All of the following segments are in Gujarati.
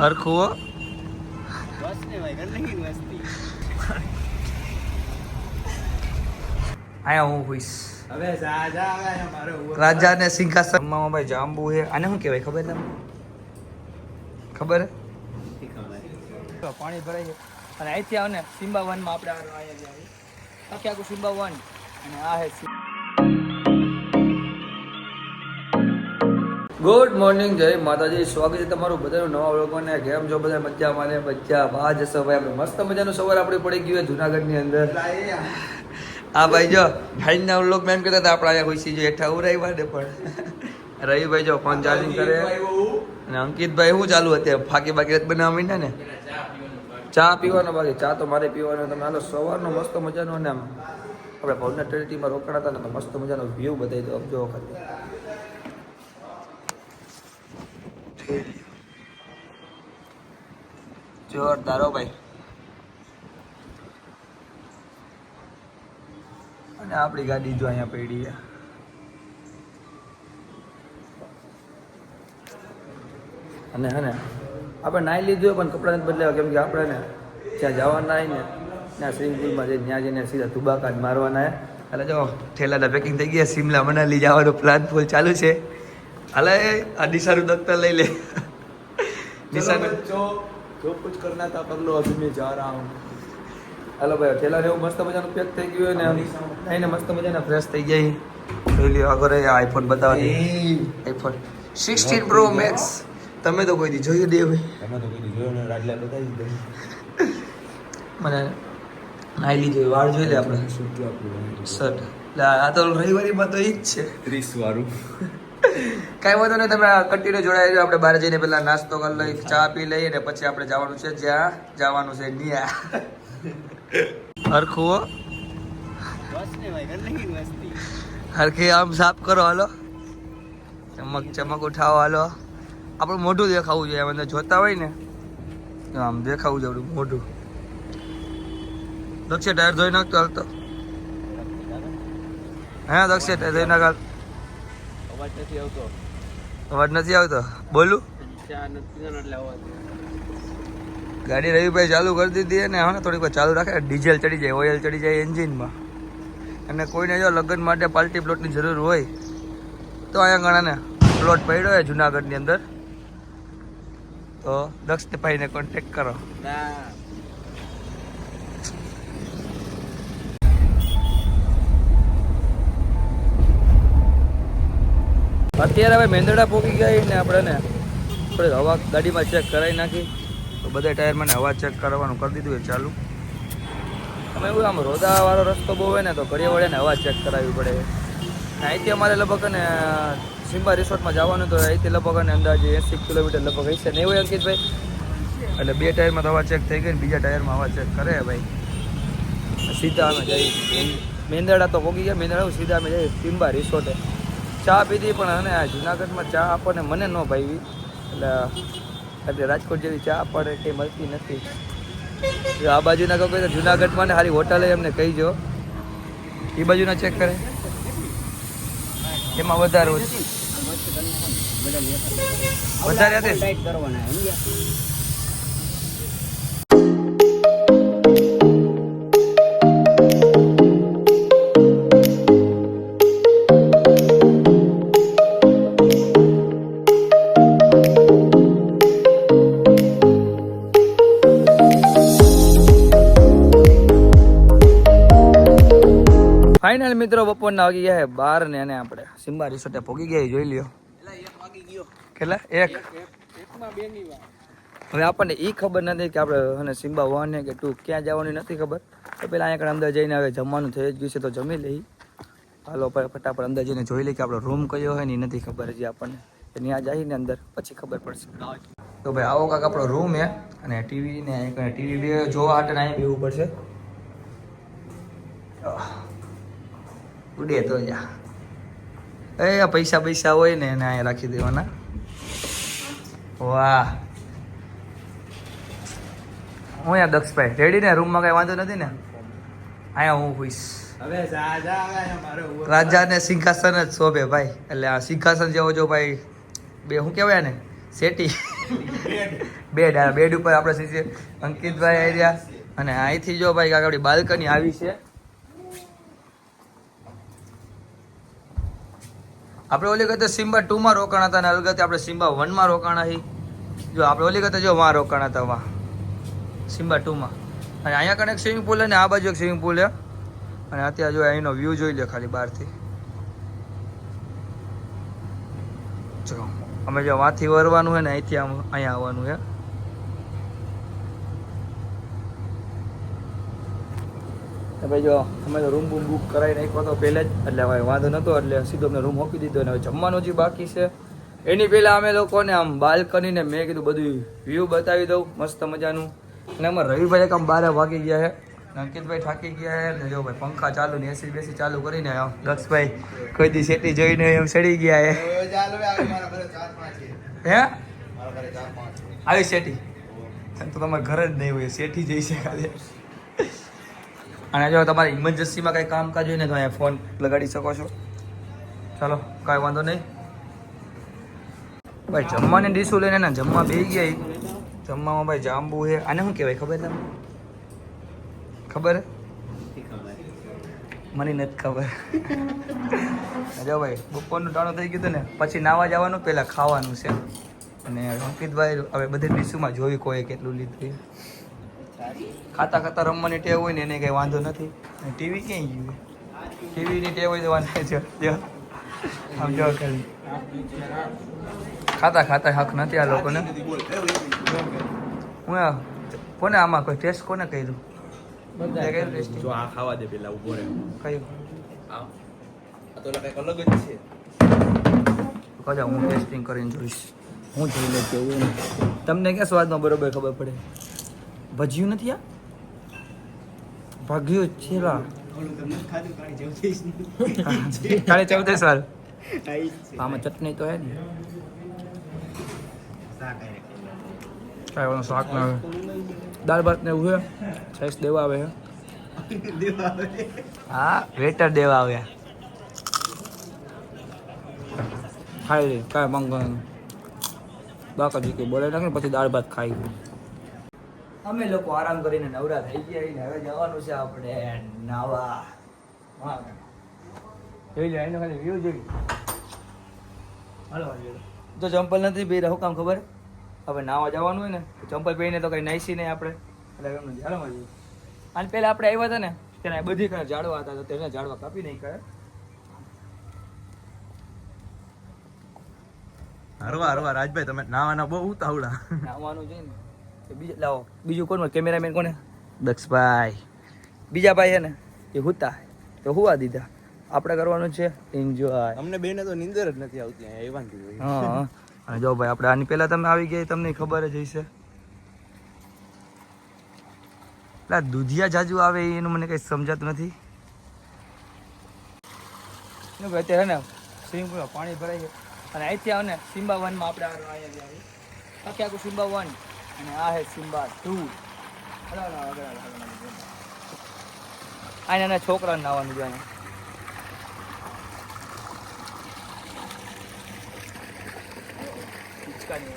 હરખું, હો. બસ ને ભાઈ ગંદકી મસ્તી આયા હું હોઈશ. રાજા ને સિંહાસન ભાઈ જાંબુ છે. આને શું કહેવાય ખબર તમને? ખબર? હે? પાણી ભરાય છે અને અહીંથી આવે ને સિમ્બા વનમાં આપણે આખે આખું સિમ્બા વન અને આ હે ગુડ મોર્નિંગ જય માતાજી. સ્વાગત છે તમારું બધાનું નવા લોકોને કેમ છો બધા? મજામાં ને? મજા વાહ જશો ભાઈ આપણે મસ્ત મજાનું સવાર આપણે પડી ગયું છે જુનાગઢની અંદર. હા ભાઈ જો ભાઈના લોક મેમ કહેતા હતા આપણે અહીંયા ખુશી જો હેઠા ઉરાવ્યા ને પણ. રવિભાઈ જો ફોન ચાર્જિંગ કરે. અને અંકિતભાઈ શું ચાલુ અત્યારે? ફાકી બાકી બનાવવા માંડ્યા ને? ચા પીવાનો બાકી ચા તો મારે પીવાનો તમે હાલો સવારનો મસ્ત મજાનો ને આમ આપણે ભવના ટેરિટીમાં રોકાણા હતા ને તો મસ્ત મજાનો વ્યૂ બતાવી દો જો વખત. જોરદાર હો ભાઈ. અને આપણી ગાડી જો અહીંયા પડી અને હે ને, આપણે નાઈ લીધું પણ કપડાં નથી બદલાવા કેમ કે આપણે ને જ્યાં જવાના ને, ત્યાં સ્વિમિંગ પુલમાં જઈને, ત્યાં જઈને સીધા તુબાકા જ મારવાના એટલે જો ઠેલાના પેકિંગ થઈ ગયા સિમલા મનાલી જવાનો પ્લાન ફૂલ ચાલુ છે. હાલે આ નિશાનું દખ્તર લઈ લે. નિશાનું. જો જો કુછ કરના તા પગલો અભી મેં જા રહા હું. હાલો ભાઈ ઠેલા ને મસ્ત મજાનો પેક થઈ ગયું ને નહીં ને મસ્ત મજાના ફ્રેશ થઈ ગઈ જોઈ લ્યો આગળ આઈફોન બતાવવાની. આઈફોન સિક્સટીન પ્રો મેક્સ તમે તો કોઈ દી જોયું દે ભાઈ તમે તો કોઈ દી જોયો ને રાડલા બતાવી દીધો મને નાઈ લીધો વાળ જોઈ લે આપણે. શર્ટ. એટલે આ તો રવિવારીમાં તો એ જ છે. ત્રીસ વાળું. કાંઈ વાંધો નહીં તમે કન્ટિન્યુ જોડાઈ રહ્યો. આપણે બહાર જઈને પહેલા નાસ્તો કરી લઈ ચા પી લઈએ અને પછી આપણે જવાનું છે જ્યાં. જવાનું છે નિયા. હરખું હો. બસ ને ભાઈ ગંદકી મસ્તી હરખી આમ સાફ કરો હાલો. ચમક ચમક ઉઠાવો હાલો. આપણું મોઢું દેખાવું જોઈએ મને જોતા હોય ને. આમ દેખાવું જોઈએ આપણું મોઢું. દક્ષે ટાયર ધોઈ નાખતો હાલતો હા દક્ષે ટાયર ધોઈ નાખ અવાજ નથી આવતો. અવાજ નથી આવતો. બોલું? ગાડી રવિભાઈ ચાલુ કરી દીધી અને હવે થોડીક વાર ચાલુ રાખે. ડીઝલ ચડી જાય ઓઇલ ચડી જાય એન્જિનમાં. અને કોઈને જો લગ્ન માટે પાર્ટી પ્લોટની જરૂર હોય તો અહીંયા ઘણાને પ્લોટ પડ્યો હોય જુનાગઢની અંદર. તો દક્ષભાઈને કોન્ટેક કરો. ના. અત્યારે હવે મેંદડા પોકી ગઈ ને આપણે ને, આપણે હવા ગાડીમાં ચેક કરાવી નાખી. તો બધા ટાયરમાં હવા ચેક કરવાનું કરી દીધું એ ચાલુ. અમે એવું આમ રોદાવાળો રસ્તો બહુ હોય ને તો ઘડીએ વળે ને હવા ચેક કરાવવી પડે. અહીંથી અમારે લગભગ ને સિમ્બા રિસોર્ટમાં જવાનું તો અહીંથી લગભગ ને અંદાજે એંસી કિલોમીટર લગભગ હશે ને એવું, અંકિતભાઈ? એટલે બે ટાયરમાં તો હવા ચેક થઈ ગઈ ને બીજા ટાયરમાં હવા ચેક કરે ભાઈ. સીધા અમે જઈએ મેંદડા તો પોગી ગયા, મેંદડા સીધા અમે જઈએ સિમ્બા રિસોર્ટે. ચા પીધી પણ અને આ જુનાગઢમાં ચા આપણને મને ન ભાવી એટલે એટલે રાજકોટ જેવી ચા આપણને કંઈ મળતી નથી. આ બાજુના કહો તો જુનાગઢમાં ને સારી હોટલે એમને કહીજો. એ બાજુના ચેક કરે. એમાં વધારે. વધારે ફાઇનલ મિત્રો, બપોરના વાગી ગયા બાર ને અને આપણે સિમ્બા રિસોર્ટે પહોંચી ગયા જોઈ લ્યો. કેટલા? એક? હવે આપણને એ ખબર નથી કે આપણે અને સિમ્બા વન કે ટુ ક્યાં જવાની નથી ખબર. તો પેલા અહીંયા અંદર જઈને હવે જમવાનું થઈ જ ગયું છે, તો જમી લઈ હાલો ફટાફટ અંદર જઈને જોઈ લઈએ કે આપણો રૂમ કયો હોય ને એ નથી ખબર હજી આપણને. ત્યાં જઈને અંદર, પછી ખબર પડશે. તો ભાઈ, આવો કાંક આપણો રૂમ હે અને ટીવી ને ટીવી જોવા હાટે અહીંયા બેવું પડશે. ઉડે તો જા. એ પૈસા પૈસા હોય ને એને અહીંયા રાખી દેવાના. વાહ. હું અહીંયા દક્ષભાઈ રેડી ને? રૂમમાં કઈ વાંધો નથી ને? અહીંયા હું હોઈશ. રાજા ને રાજાને સિંહાસન જ શોભે ભાઈ. એટલે આ સિંહાસન જેવો જો ભાઈ બે શું કહેવાય ને સેટી. બેડ. બેડ ઉપર આપણે અંકિતભાઈ રહ્યા અને અહીંથી જો ભાઈ આપણી બાલ્કની આવી છે. આપણે ઓલી વખતે સિમ્બા ટુમાં રોકાણા હતા અને અલગતે આપણે સિમ્બા વનમાં રોકાણા હી. જો આપણે ઓલી વખતે જો વાં રોકાણા હતા વાં સિમ્બા ટુમાં. અને અહીંયા કણે એક સ્વિમિંગ પુલ છે ને આ બાજુ એક સ્વિમિંગ પુલ છે અને અત્યારે જો અહીંનો વ્યૂ જોઈ લે ખાલી બહારથી. જો, અમે જો વાંથી વરવાનું હોય ને અહીંથી આમ અહીંયા આવવાનું છે તો ભાઈ જો અમે તો રૂમ બૂમ બુક કરાવી નાખ્યો હતો પહેલે જ એટલે હવે વાંધો નહોતો એટલે સીધો અમને રૂમ આપી દીધો અને હવે જમવાનું જે બાકી છે એની પહેલાં અમે લોકોને આમ બાલ્કનીને મેં કીધું બધું વ્યૂ બતાવી દઉં મસ્ત મજાનું. અને અમારે રવિભાઈ આમ બારે વાગી ગયા છે. અંકિતભાઈ થાકી ગયા છે ને જો ભાઈ પંખા ચાલુ ને એસી બેસી ચાલુ કરીને દક્ષભાઈ કોઈ દી શેટી જોઈને એમ સડી ગયા હે? હે આવી સેટી? એમ તો તમારે ઘરે જ નહીં હોય શેઠી જઈ છે ખાલી. અને જો તમારે ઇમરજન્સીમાં કંઈ કામકાજ હોય ને તો અહીંયા ફોન લગાડી શકો છો. ચાલો, કાંઈ વાંધો નહીં. ભાઈ, જમવાની ડીશો લઈને ને જમવા બે ગયા જમવામાં ભાઈ જાંબુ છે. આને શું કહેવાય? ખબર તમને? ખબર? મને નથી ખબર. જો ભાઈ, બપોરનું ટાણું થઈ ગયું ને, પછી નાવા જવાનું પહેલાં ખાવાનું છે. અને અંકિતભાઈ હવે બધી ડીશોમાં જોયું કોઈ કેટલું લીધું. ખાતા ખાતા રમવાની ટેવ હોય ને એને કંઈ વાંધો નથી. ટીવી ક્યાંય ગયું ટીવીની ટેવ હોય તો વાંધો જો જો. આમ જો ખાલી ખાતા ખાતા હક નથી આ લોકોને. હું કોને આમાં કોઈ ટેસ્ટ કોને કર્યું? જો આ ખાવા દે પેલા ઊભો રહે. કયું? આ. આ તો કંઈક અલગ જ છે. કજા હું ટેસ્ટિંગ કરીને જોઈશ. હું જોઈને કેવું? તમને ક્યાં સ્વાદમાં બરોબર ખબર પડે? ભજીયું નથી આ? ભાગ્યું છેલા કાલે ચૌદસ વાર આમાં ચટણી તો હે ને. કાંઈ શાક ના આવે. દાળ ભાત ને એવું છે સાઈસ દેવા આવે છે હા વેટર દેવા આવ્યા ખાઈ લે કાંઈ મંગાવાનું બાકાજી કે બોલે નાખે ને પછી દાળ ભાત ખાઈ અમે લોકો આરામ કરીને નવરા થઈ ગયા ને હવે જવાનું છે આપણે નાવા જોઈ લે એનો ખાલી વ્યૂ જોઈ હાલો. તો ચંપલ નથી પહેર્યા રહું કામ ખબર? હવે નાવા જવાનું હોય ને ચંપલ પહેરીને તો કઈ નાઈસી નહીં આપણે. એટલે એમ નથી હાલો મળીએ અને પહેલાં આપણે આવ્યા હતા ને તેને બધી કઈ ઝાડવા હતા તો તેને ઝાડવા કાપી નહીં કરે હરવા હરવા રાજભાઈ તમે નાવાના બહુ ઉતાવળા. નાવાનું છે ને. બીજું લાવો. બીજું કોણ કેમેરામેન કોને? દક્ષભાઈ. બીજા ભાઈ છે ને? એ હુતા. તો હુવા દીધા. આપણે કરવાનું છે? એન્જોય અમને બેને તો નીંદર જ નથી આવતી અહીંયા એવાન કીધું હા અને જો ભાઈ આપણે આની પહેલા તમે આવી ગયા તમને ખબર જ હશે. એટલે દૂધિયા જાજુ આવે એનું મને કઈ સમજાતું નથી. ને ભાઈ અત્યારે ને સ્વિમિંગ પુલમાં પાણી ભરાય ગયું. અને અહીંથી આવે ને સિમ્બા વનમાં આપણે આખે આખું સિમ્બા વન અને આ હે સિમ્બા ટુ. આને છોકરાને નાવાનું જાય હિંચકાની.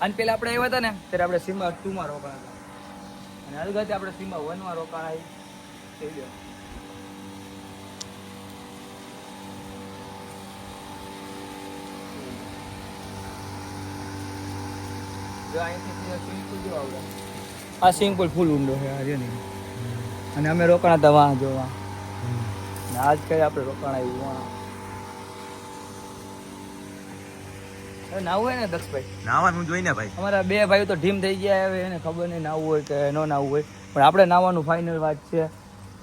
અને પેલા આપણે આવ્યા હતા ને, ત્યારે આપણે સીમા ટુમાં રોકાણા હતા. અને અલગતે આપણે સીમા વનમાં રોકાણા થઈ ગયો જો અહીંથી સીધા swimming pool જેવો આવડે. આ સ્વિમિંગ પુલ ફૂલ ઊંડો છે આ રહ્યો ને અને અમે રોકાણા હતા વાહ જોવા. ને આજ કઈ આપણે રોકાણ આવ્યું વાહ નાવું હોય ને દક્ષભાઈ? નાવાનું જોઈને ભાઈ. અમારા બે ભાઈઓ તો ઢીમ થઈ ગયા હવે એને ખબર નહીં નાવું હોય કે ન નાવું હોય. પણ આપણે નાવાનું ફાઇનલ વાત છે.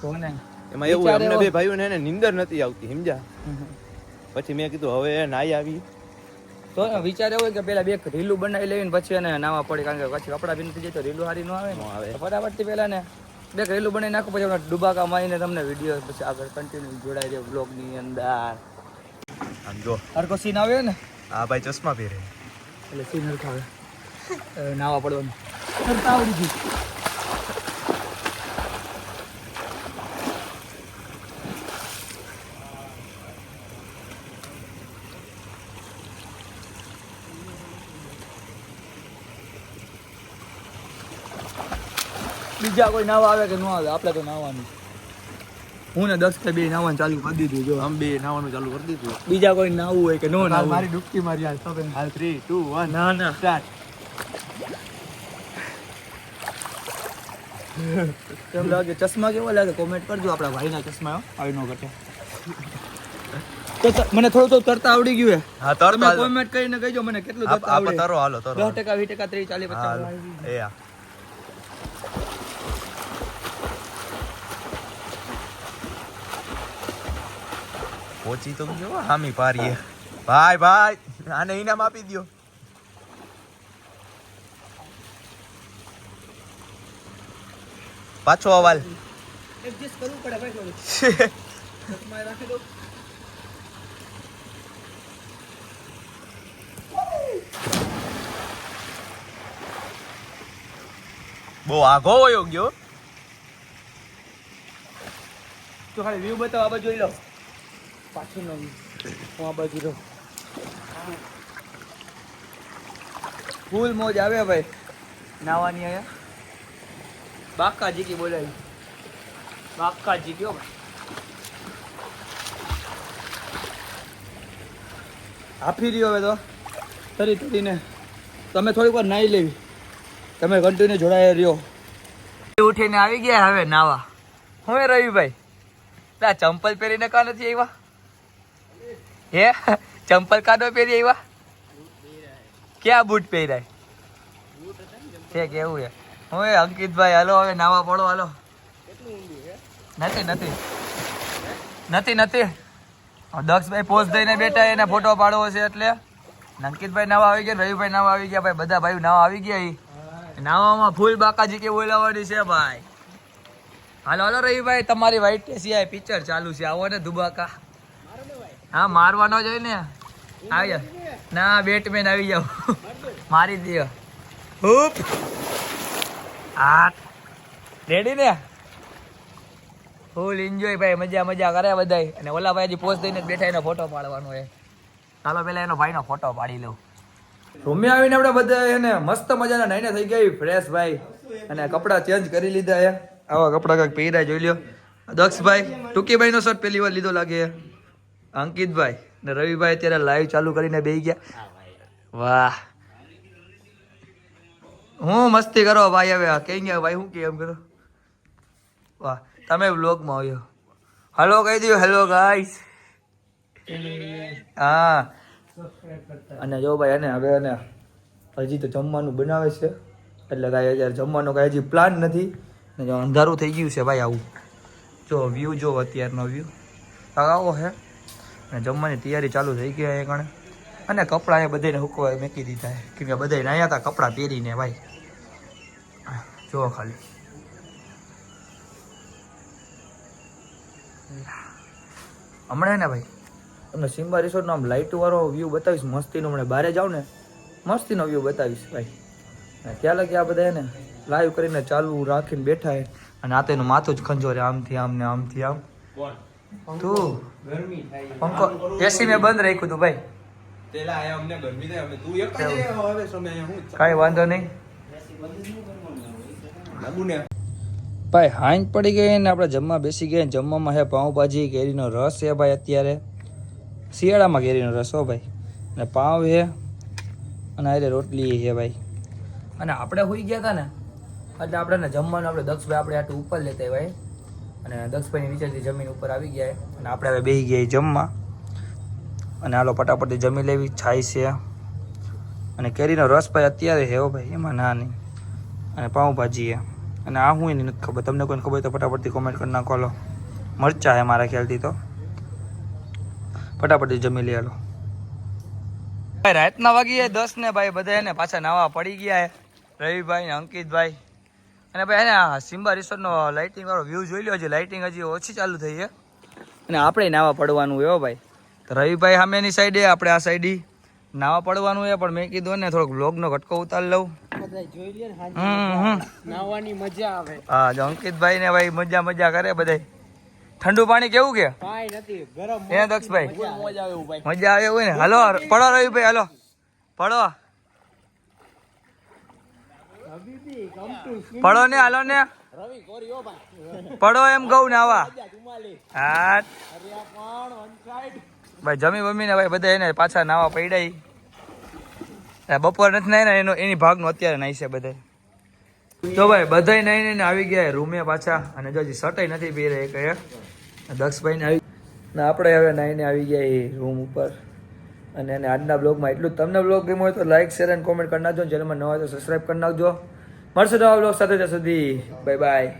તો ને એમાં એવું અમને બે ભાઈઓને એને નિંદર નથી આવતી સમજા પછી મેં કીધું હવે નાઈ આવી. તો વિચાર એવો હોય કે પેલા બે રીલું બનાવી લેવી પછી એને નાવા પડે કારણ કે પછી કપડા ભીનું થઈ જાય તો રીલું સારી ન આવે ન. આવે. તો ફટાફટથી પેલા ને બે રીલું બનાવી નાખો પછી ડુબાકા મારીને તમને વીડિયો પછી આગળ કન્ટિન્યુ જોડાઈ રહ્યો બ્લોગની અંદર. આમ જો. હરકો સીન આવે ને? હા ભાઈ ચશ્મા પહેરે. એટલે સીન હરખાવે. નાવા પડવાનું. આવડી ગયું. બીજા કોઈ નાવા આવે કે ન આવે આપણે તો નાવાનું હું ને દસ કે બે નાવાનું ચાલુ કરી દીધું જો. આમ બે નાવાનું ચાલુ કરી દીધું. બીજા કોઈ નાવું હોય કે નો નાવું મારી ડૂબકી મારી હાલ. તો હાલ થ્રી ટુ વન ના ના. સ્ટાર્ટ કેમ લાગે? ચશ્મા કેવો લાગે? કોમેન્ટ કરજો આપણા ભાઈના ચશ્મા આવી નો ઘટે. તો મને થોડું તો તરતા આવડી ગયું હે. તરતો કોમેન્ટ કરીને કહેજો મને કેટલું તરતા આપ આવડે. તરો હાલો તરો દસ ટકા વીસ ટકા ત્રીસ ચાલીસ પચાસ હાલો. એ હા પહોંચી તો ગયો. હામી પારીએ. ભાઈ ભાઈ આને ઇનામ આપી દ્યો. પાછો અવાલ. એડજસ્ટ કરવું પડે ભાઈ થોડું રાખી દો. બહુ આઘો વયો ગયો. તો ખાલી વ્યૂ બતાવો આ બાજુ જોઈ લો. પાછળ નહીં હું આ બાજુ ફૂલ મોજ આવે ભાઈ. નાવાની આવ્યા બાકાજી જીકી બોલાવી બાકાજી કયો ભાઈ. હાફી રહ્યો હવે તો. તરી તરીને. તમે થોડીક વાર નાહી લેવી. તમે કન્ટિન્યુ જોડાયા રહ્યો. ઉઠીને આવી ગયા હવે નાવા. હવે રવિભાઈ. ચંપલ પહેરીને કા નથી આવ્યા? હે? ચંપલ કાદો પહેરી આવ્યા? ક્યાં બૂટ પહેરાય? છે કેવું છે? હું એ અંકિતભાઈ, હાલો, હવે નાવા પડો, હાલો. નથી નથી. નથી નથી. દક્ષભાઈ પોઝ દઈને બેઠા એને ફોટો પાડવો છે એટલે. અંકિતભાઈ નાવા આવી ગયા, રવિભાઈ નાવા આવી ગયા, ભાઈ, બધા ભાઈ નાવા આવી ગયા. નાવામાં ફૂલ બાકાજી કે બોલાવવાની છે, ભાઈ? હાલો હાલો, રવિભાઈ, તમારી વાઈટ ટેસી પિક્ચર ચાલુ છે. આવો ને, દુબાકા. હા, મારવાનો જ હોય ને. આવી જાઓ. ના, બેટમેન આવી જાઓ. મારી દે હુપ. આઠ રેડી ને? ફૂલ એન્જોય ભાઈ, મજા મજા કરે બધાય. અને ઓલા ભાઈ પોસ્ટ દઈને બેઠા એનો ફોટો પાડવાનો એ ચાલો પેલા એનો ભાઈનો ફોટો પાડી લઉં. રૂમે આવીને આપણે બધા એને મસ્ત મજાના નાઈને થઈ ગઈ ફ્રેશ ભાઈ. અને કપડાં ચેન્જ કરી લીધા એ આવા કપડાં કાંઈક પહેર્યા જોઈ લ્યો. દક્ષભાઈ, ટૂંકીભાઈનો શર્ટ પહેલી વાર લીધો લાગે અંકિતભાઈ ને રવિભાઈ અત્યારે લાઈવ ચાલુ કરીને બેસી ગયા. વાહ. હું મસ્તી કરો ભાઈ હવે. કઈ ગયા ભાઈ? હું કે એમ કરો? વાહ તમે વ્લોગમાં આવ્યો. હલો કહી દઉં હેલો ગાઈસ હા. અને જો ભાઈ અને હવે અને હજી તો જમવાનું બનાવે છે. એટલે કાંઈ અત્યારે જમવાનો કાંઈ હજી પ્લાન નથી. ને જો અંધારું થઈ ગયું છે ભાઈ આવું. જો વ્યૂ જો અત્યારનો વ્યૂ આવો છે અને જમવાની તૈયારી ચાલુ થઈ ગઈ એ કણે. અને કપડાં એ બધાને હુકવા મૂકી દીધા કેમ કે બધા અહીંયા હતા કપડાં પહેરીને ભાઈ. જુઓ ખાલી. હમણાં ને ભાઈ? તમને સિમ્બા રિસોર્ટનો આમ લાઇટ વાળો વ્યૂ બતાવીશ, મસ્તીનો હમણાં બહારે જાવ ને. મસ્તીનો વ્યૂ બતાવીશ ભાઈ. ત્યાં લગી આ બધા એને લાઈવ કરીને ચાલુ રાખીને બેઠા હે અને આ તો એનું માથું જ ખંજોરે, આમથી આમ ને આમથી આમ. તું? પંખો એસી મેં બંધ રાખ્યું તું ભાઈ. પેલા આયા અમને ગરમી થાય અમે તું એક હવે સમય હું કાઈ વાંધો નહીં. લાગુ ને. ભાઈ હાંજ પડી ગઈ ને આપણે જમવા બેસી ગયા જમવામાં હે પાઉંભાજી કેરીનો રસ છે ભાઈ અત્યારે. શિયાળામાં કેરીનો રસ હો ભાઈ. અને પાઉં છે અને અરે રોટલી છે ભાઈ. અને આપણે હોઈ ગયા હતા ને એટલે આપણે ને જમવાનું આપણે દક્ષભાઈ આપણે આટલું ઉપર લેતા ભાઈ અને દક્ષભાઈની નીચેથી જમીન ઉપર આવી ગયા અને આપણે હવે બેસી ગયા જમવા. અને હાલો ફટાફટથી જમી લેવી, છાય છે. અને કેરીનો રસ ભાઈ અત્યારે છે હો ભાઈ, એમાં ના નહીં અને પાઉંભાજી છે. અને આ હું એની નથી ખબર. તમને કોઈને ખબર તો ફટાફટથી કોમેન્ટ કરી નાખો લો મરચા છે મારા ખ્યાલથી તો. ફટાફટથી જમી લે, હાલો. ભાઈ, રાતના વાગી દસ ને ભાઈ બધા એને પાછા નાવા પડી ગયા છે. રવિભાઈ ને અંકિતભાઈ. અને ભાઈ એને આ સિમ્બા રિસોર્ટનો લાઇટિંગ વાળો વ્યૂ જોઈ લો છે લાઇટિંગ હજી ઓછી ચાલુ થઈ છે. અને આપણે નાવા પડવાનું હો ભાઈ. તો રવિભાઈ સામેની સાઈડે આપણે આ સાઈડે નાવા પડવાનું એ પણ મેં કીધું ને થોડોક વ્લોગનો ઘટકો ઉતાર લઉં. નાવાની મજા આવે. હા જો અંકિતભાઈ ને ભાઈ મજા મજા કરે બધા ઠંડુ પાણી કેવું કે? દક્ષભાઈ? મજા આવે ભાઈ. મજા આવે હોય ને? હાલો પડો રવિભાઈ હાલો. પડો હબીબી કમ ટુ પડો ને, હાલો ને. પડો એમ કહું ને આવા. હા. ભાઈ, જમી બમી ને ભાઈ બધા એને પાછા નાવા પડ્યા. બપોર નથી નાય ને, એનો એની ભાગનું અત્યારે નાય છે બધા. તો ભાઈ, બધાય નાઈને ને આવી ગયા રૂમે પાછા. અને જો હજી શર્ટય નથી પહેરે કહે દક્ષભાઈ ને આવી ને આપણે હવે નાઈને આવી ગયા એ રૂમ ઉપર. અને એને આજના બ્લોગમાં એટલું તમને બ્લોગ ગમ્યો હોય તો લાઈક શેર અને કોમેન્ટ કરી નાખજો. ચેનલમાં નવા તો સબસ્ક્રાઈબ કરી નાખજો. મળશે નવા બ્લોગ સાથે ત્યાં સુધી. Bye bye